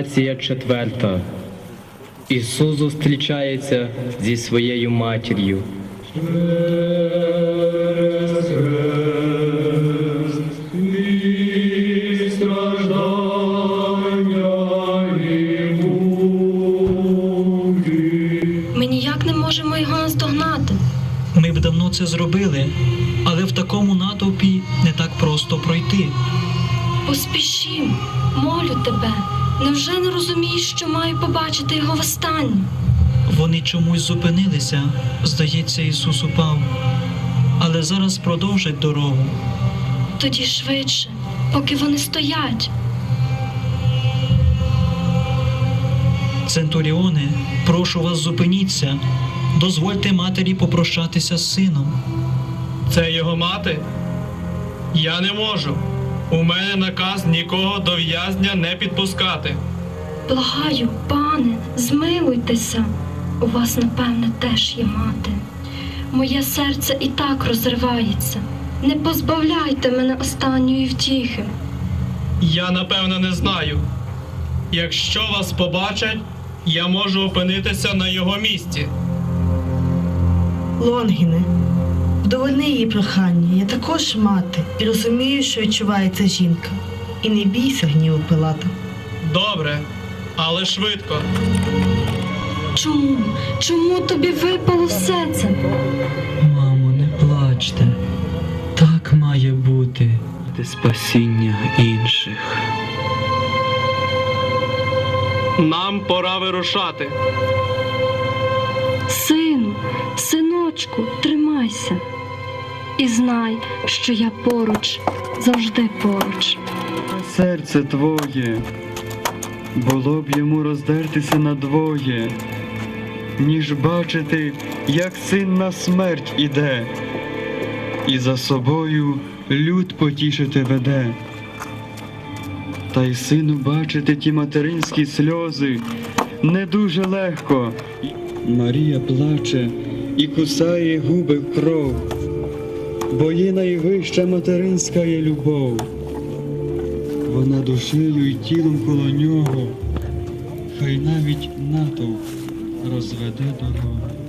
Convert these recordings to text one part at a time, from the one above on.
Стація четверта. Ісус зустрічається зі своєю матір'ю. Ми ніяк не можемо його наздогнати. Ми б давно це зробили, але в такому натовпі не так просто пройти. Поспішім, молю тебе. Невже не розумієш, що маю побачити його востаннє? Вони чомусь зупинилися. Здається, Ісус упав. Але зараз продовжать дорогу. Тоді швидше, поки вони стоять. Центуріоне, прошу вас, зупиніться. Дозвольте матері попрощатися з сином. Це його мати? Я не можу. У мене наказ нікого до в'язня не підпускати. Благаю, пане, змилуйтеся. У вас, напевне, теж є мати. Моє серце і так розривається. Не позбавляйте мене останньої втіхи. Я напевно не знаю. Якщо вас побачать, я можу опинитися на його місці. Лонгіне, вдовольни її прохання. Я також мати і розумію, що відчуває ця жінка. І не бійся гніву Пилата. Добре, але швидко. Чому? Чому тобі випало все це? Мамо, не плачте. Так має бути. Ти спасіння інших. Нам пора вирушати. Сину, синочку, тримайся. І знай, що я поруч, завжди поруч. серце твоє, було б йому роздертися надвоє, ніж бачити, як син на смерть іде, і за собою люд потішити веде. Та й сину бачити ті материнські сльози не дуже легко. Марія плаче і кусає губи в кров, бо є найвища материнська є любов. Вона душею і тілом коло нього, хай навіть натовп розведе дорогу.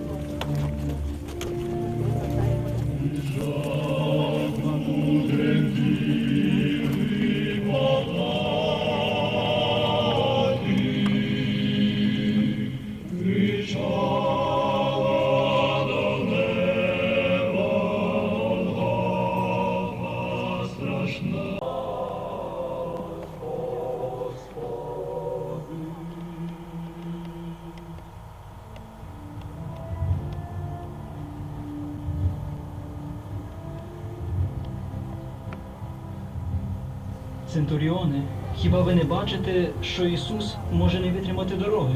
Центуріоне, хіба ви не бачите, що Ісус може не витримати дороги?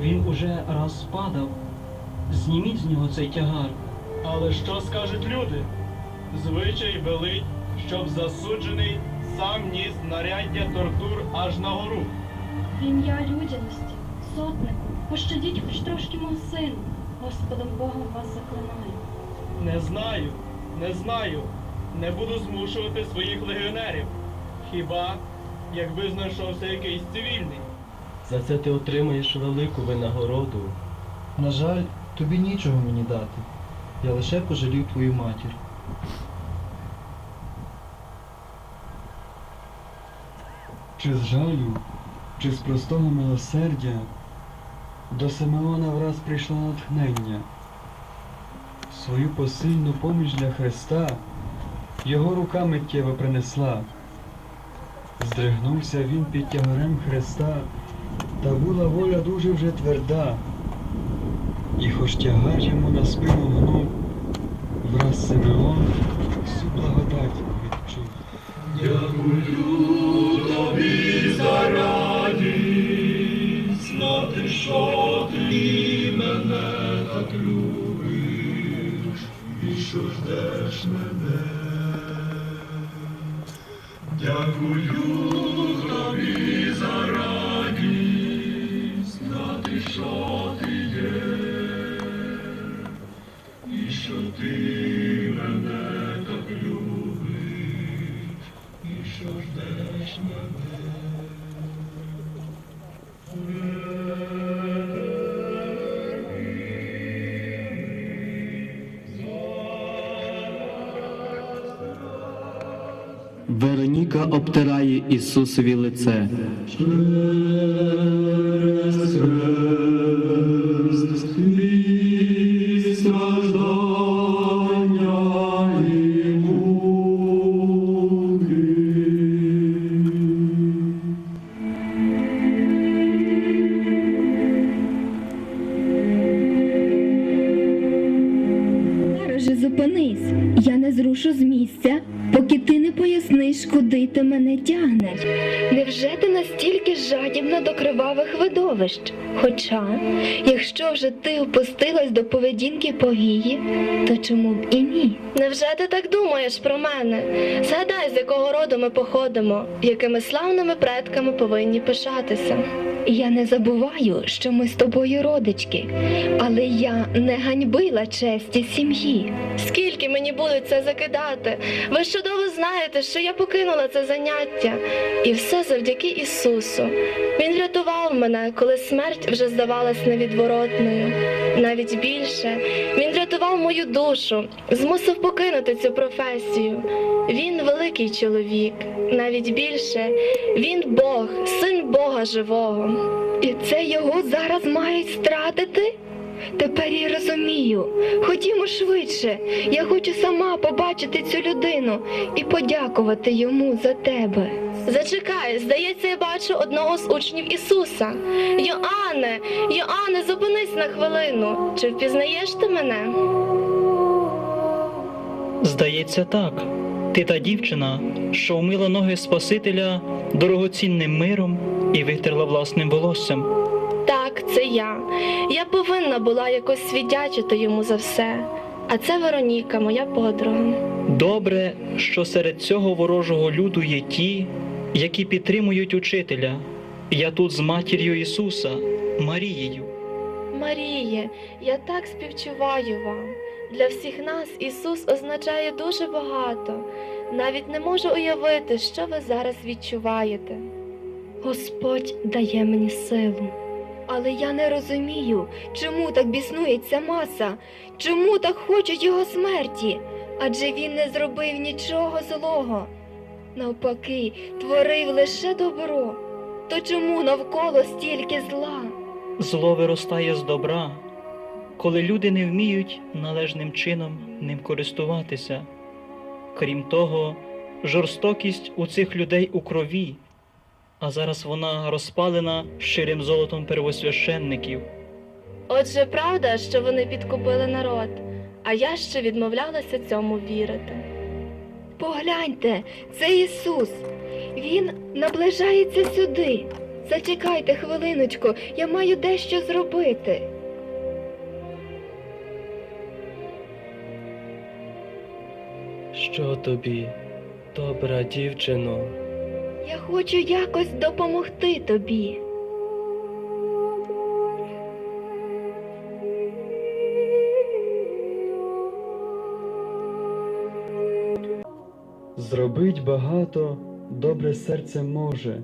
Він уже раз спадав. Зніміть з нього цей тягар. Але що скажуть люди? Звичай велить, щоб засуджений сам ніс знаряддя тортур аж на гору. В ім'я людяності, сотнику, пощадіть хоч трошки мого сина. Господом Богом вас заклинаю. Не знаю, не знаю. Не буду змушувати своїх легіонерів. Хіба якби знайшовся якийсь цивільний. За це ти отримаєш велику винагороду. На жаль, тобі нічого мені дати. Я лише пожалів твою матір. Чи з жалю, чи з простого милосердя до Симеона враз прийшло натхнення. Свою посильну поміч для Христа його рука миттєво принесла. Здригнувся він під тягарем Христа, та була воля дуже вже тверда. І хоч тягар йому на спину гнув, враз Симеон всю благодать відчув. Що ж Вероніка обтирає Ісусові лице. Ти мене тягнеш. Невже ти настільки жадібна до кривавих видовищ? Хоча, якщо вже ти опустилась до поведінки повії, то чому б і ні? Невже ти так думаєш про мене? Згадай, з якого роду ми походимо, якими славними предками повинні пишатися. Я не забуваю, що ми з тобою родички, але я не ганьбила честі сім'ї. Скільки мені будуть це закидати? Ви ж чудово знаєте, що я покинула це заняття. І все завдяки Ісусу. Він рятував мене, коли смерть вже здавалась невідворотною. Навіть більше, Він рятував мою душу, змусив покинути цю професію. Він великий чоловік, навіть більше, він Бог, син Бога живого. І це його зараз мають стратити? Тепер я розумію. Ходімо швидше. Я хочу сама побачити цю людину і подякувати йому за тебе. Зачекай, здається, я бачу одного з учнів Ісуса. Йоанне, Йоанне, зупинись на хвилину. Чи впізнаєш ти мене? Здається, так. Ти та дівчина, що вмила ноги Спасителя дорогоцінним миром і витерла власним волоссям. Так, це я. Я повинна була якось свідячити йому за все. А це Вероніка, моя подруга. Добре, що серед цього ворожого люду є ті, які підтримують учителя. Я тут з матір'ю Ісуса, Марією. Маріє, я так співчуваю вам. Для всіх нас Ісус означає дуже багато. Навіть не можу уявити, що ви зараз відчуваєте. Господь дає мені силу. Але я не розумію, чому так біснується маса, чому так хочуть його смерті, адже він не зробив нічого злого. Навпаки, творив лише добро. То чому навколо стільки зла? Зло виростає з добра, коли люди не вміють належним чином ним користуватися. Крім того, жорстокість у цих людей у крові, а зараз вона розпалена щирим золотом первосвященників. Отже, правда, що вони підкупили народ, а я ще відмовлялася цьому вірити. Погляньте, це Ісус. Він наближається сюди. Зачекайте хвилиночку, я маю дещо зробити. Що тобі, добра дівчино? Я хочу якось допомогти тобі. Зробить багато, добре серце може,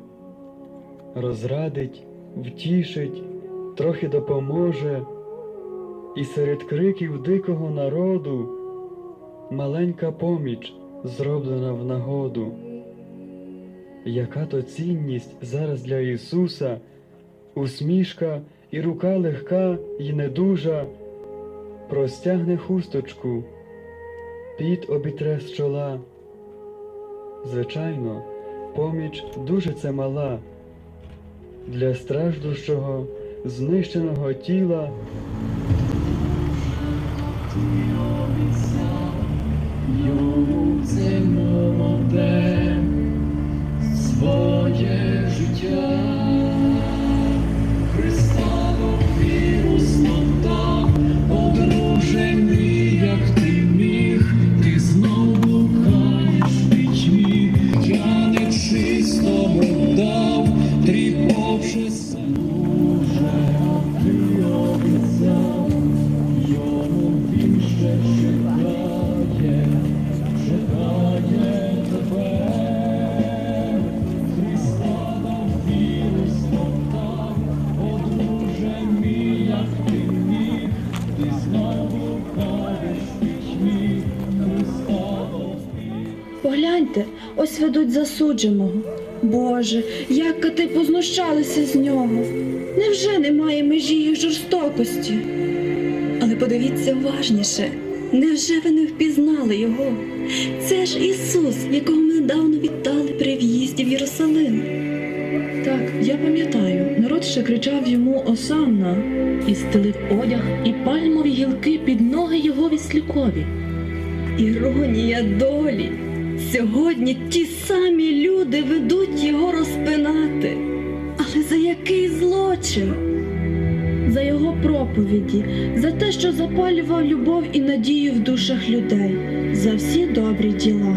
розрадить, втішить, трохи допоможе, і серед криків дикого народу маленька поміч зроблена в нагоду. Яка то цінність зараз для Ісуса, усмішка і рука легка і недужа, простягне хусточку, під обітре з чола. Звичайно, поміч дуже це мала. Для страждущого, знищеного тіла Йому це молоде каєш пічмі, Христа дав Погляньте, ось ведуть засудженого. Боже, як ти познущалися з нього. Невже немає межі їх жорстокості? Але подивіться уважніше, невже ви не впізнали його? Це ж Ісус, якого ми недавно вітали при в'їзді в Єрусалим. Так, я пам'ятаю, народ ще кричав йому Осанна і стелив одяг і пальмові гілки під ноги його віслюкові. Іронія долі. Сьогодні ті самі люди ведуть його розпинати. Але за який злочин? За його проповіді, за те, що запалював любов і надію в душах людей, за всі добрі діла.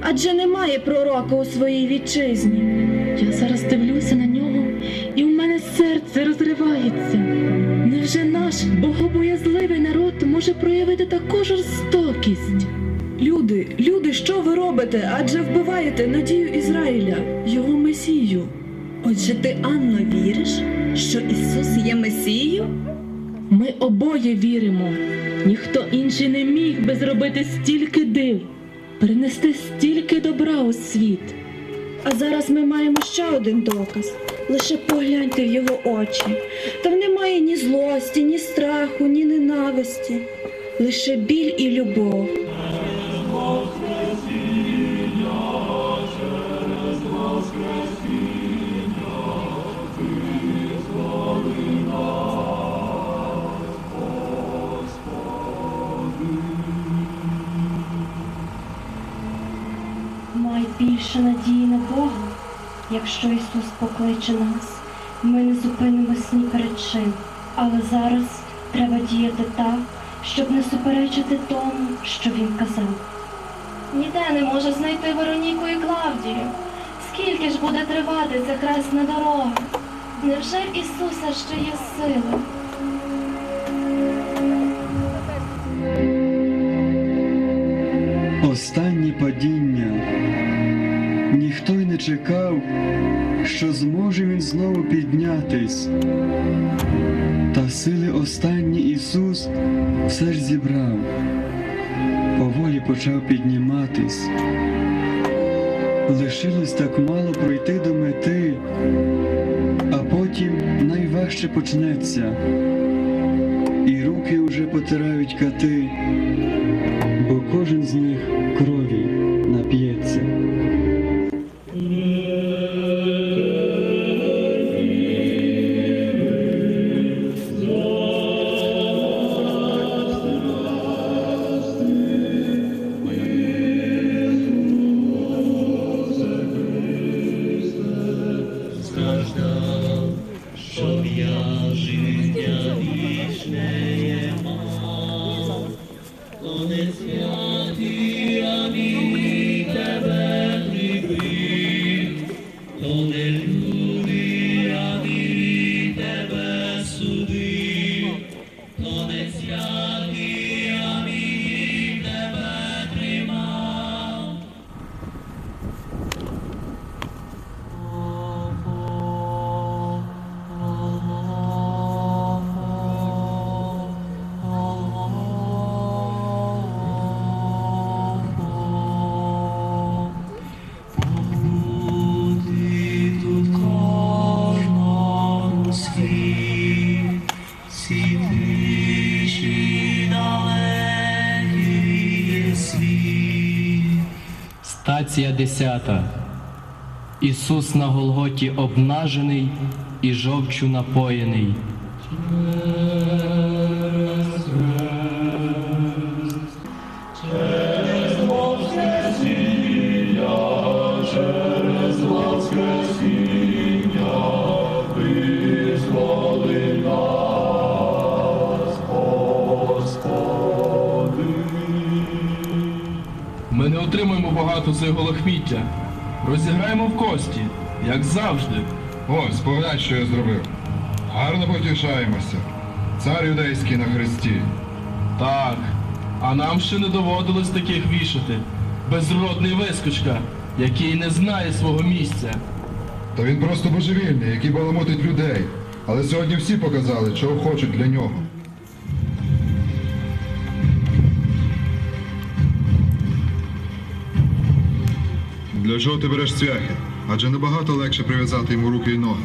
Адже немає пророка у своїй вітчизні. Я зараз дивлюся на нього, і в мене серце розривається. Невже наш богобоязливий народ може проявити таку жорстокість? Люди, люди, що ви робите? Адже вбиваєте надію Ізраїля, його месію. Отже, ти, Анно, віриш, що Ісус є Месією? Ми обоє віримо. Ніхто інший не міг би зробити стільки див, принести стільки добра у світ. А зараз ми маємо ще один доказ. Лише погляньте в його очі. Там немає ні злості, ні страху, ні ненависті, лише біль і любов. Більше надії на Бога. Якщо Ісус покличе нас, ми не зупинимось ні перед чим. Але зараз треба діяти так, щоб не суперечити тому, що він казав. Ніде не може знайти Вероніку і Клавдію. Скільки ж буде тривати ця хресна дорога? Невже Ісуса ще є сили? Чекав, що зможе він знову піднятись. Та сили останні Ісус все ж зібрав, поволі почав підніматись. Лишилось так мало пройти до мети, а потім найважче почнеться. І руки уже потирають кати бо кожен з них Стація 10. Ісус на Голготі обнажений і жовчу напоєний. Розіграємо в кості, як завжди. Ось, поглянь, що я зробив. Гарно потішаємося. Цар юдейський на хресті. Так. А нам ще не доводилось таких вішати. Безродний вискочка, який не знає свого місця. Та він просто божевільний, який баламотить людей. Але сьогодні всі показали, чого хочуть для нього. Для чого ти береш цвяхи? Адже набагато легше прив'язати йому руки і ноги.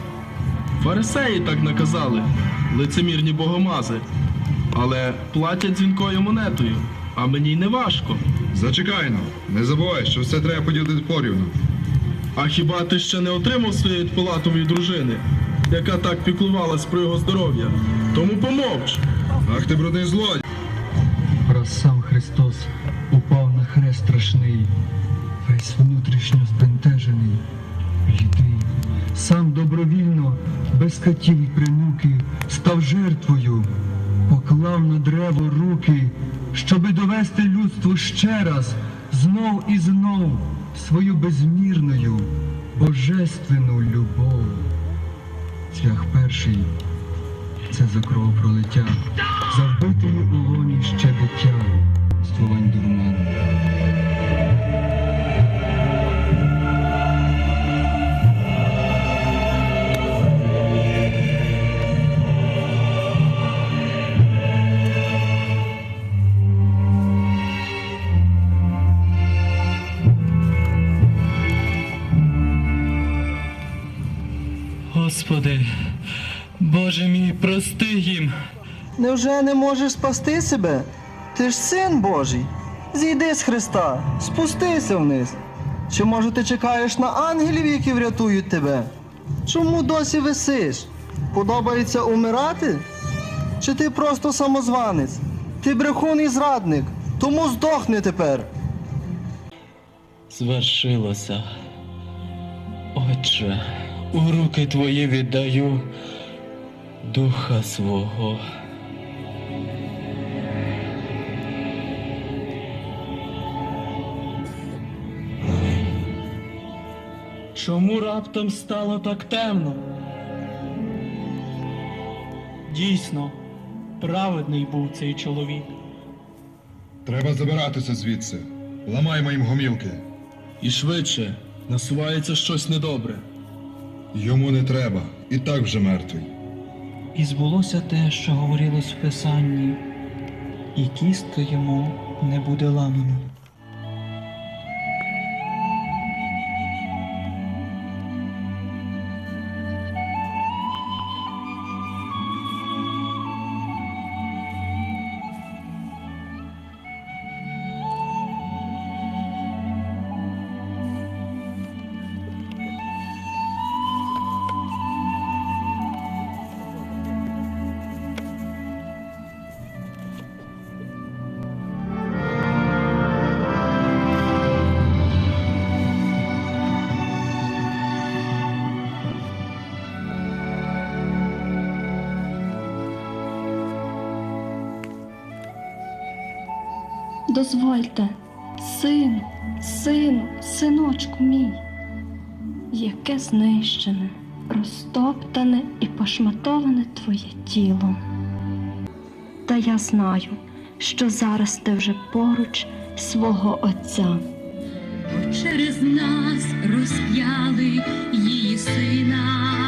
Фарисеї так наказали, лицемірні богомази. Але платять дзвінкою монетою, а мені й не важко. Зачекай ну, не забувай, що все треба поділити порівну. А хіба ти ще не отримав своєї пилатової дружини, яка так піклувалась про його здоров'я? Тому помовч. Ах ти брудний злодій! Раз сам Христос упав на хрест страшний, весь внутрішньо збентежений, блідий, сам добровільно, без катів і примуки, став жертвою, поклав на древо руки, щоби довести людству ще раз, знов і знов свою безмірною, божественну любов. Цвях перший це за кров пролиття, за вбитої у лоні ще дитя, стволень дурману. Господи, Боже мій, прости їм. Невже не можеш спасти себе? Ти ж син Божий. Зійди з Христа, спустися вниз. Чи може ти чекаєш на ангелів, які врятують тебе? Чому досі висиш? Подобається умирати? Чи ти просто самозванець? Ти брехун і зрадник, тому здохни тепер. Звершилося. Отче, у руки твої віддаю духа свого. Чому раптом стало так темно? Дійсно, праведний був цей чоловік. Треба забиратися звідси. Ламаймо їм гомілки. І швидше насувається щось недобре. Йому не треба, і так вже мертвий. І збулося те, що говорилось в Писанні, і кістка йому не буде ламана. Дозвольте, сину, сину, синочку мій, яке знищене, розтоптане і пошматоване твоє тіло. Та я знаю, що зараз ти вже поруч свого Отця. через нас розп'яли її сина.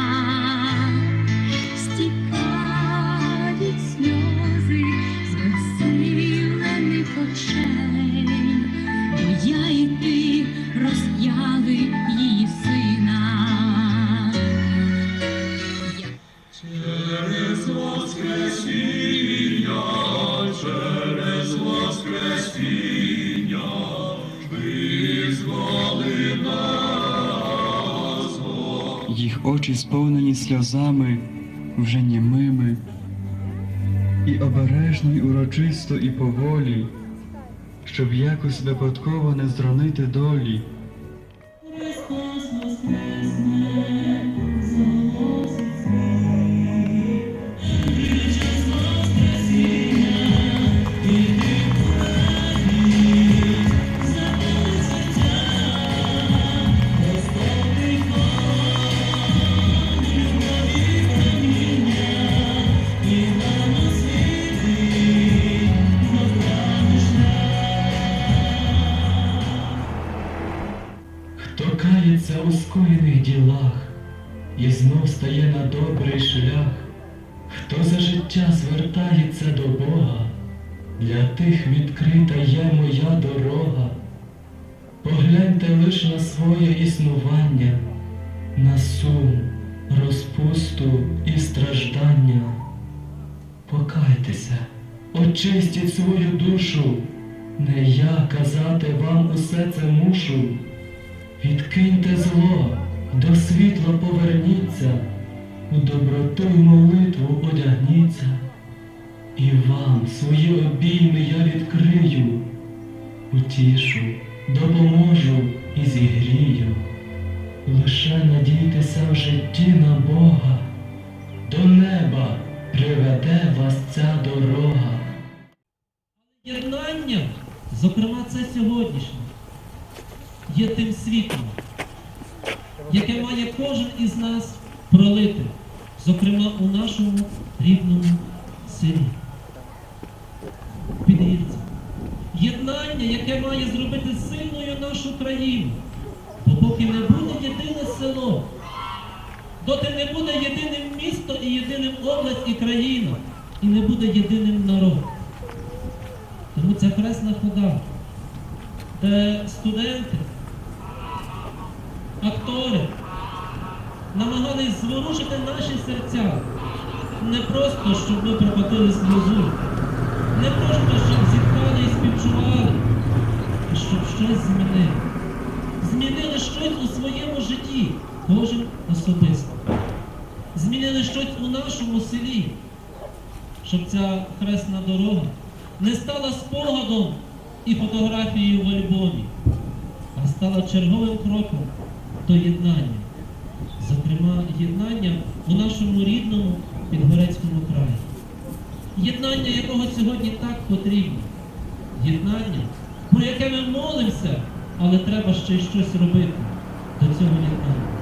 Сльозами, вже німими, і обережно, й урочисто, і поволі, щоб якось випадково не зронити долі. Покайтеся, очистіть свою душу, не я казати вам усе це мушу. Відкиньте зло, до світла поверніться, у доброту й молитву одягніться, і вам свої обійми я відкрию, утішу, допоможу і зігрію. Лише надійтеся в житті на Бога, до неба приведе вас ця дорога. Єднання, зокрема це сьогоднішнє, є тим світлом, яке має кожен із нас пролити, зокрема у нашому рідному селі. Підивіться, єднання, яке має зробити сильною нашу країну, бо поки не буде єдине село, доти не буде єдиним місто і єдиним область і країна, і не буде єдиним народ. Тому ця хресна хода, де студенти, актори намагались зворушити наші серця. Не просто, щоб ми пропотили сльозу, не просто, щоб зітхали і співчували, а щоб щось змінили. Змінили щось у своєму житті, кожен особисто. Змінили щось у нашому селі, щоб ця хресна дорога не стала спогадом і фотографією в альбомі, а стала черговим кроком до єднання. Зокрема, єднання у нашому рідному Підгорецькому краї. Єднання, якого сьогодні так потрібно. Єднання, про яке ми молимося, але треба ще й щось робити до цього єднання.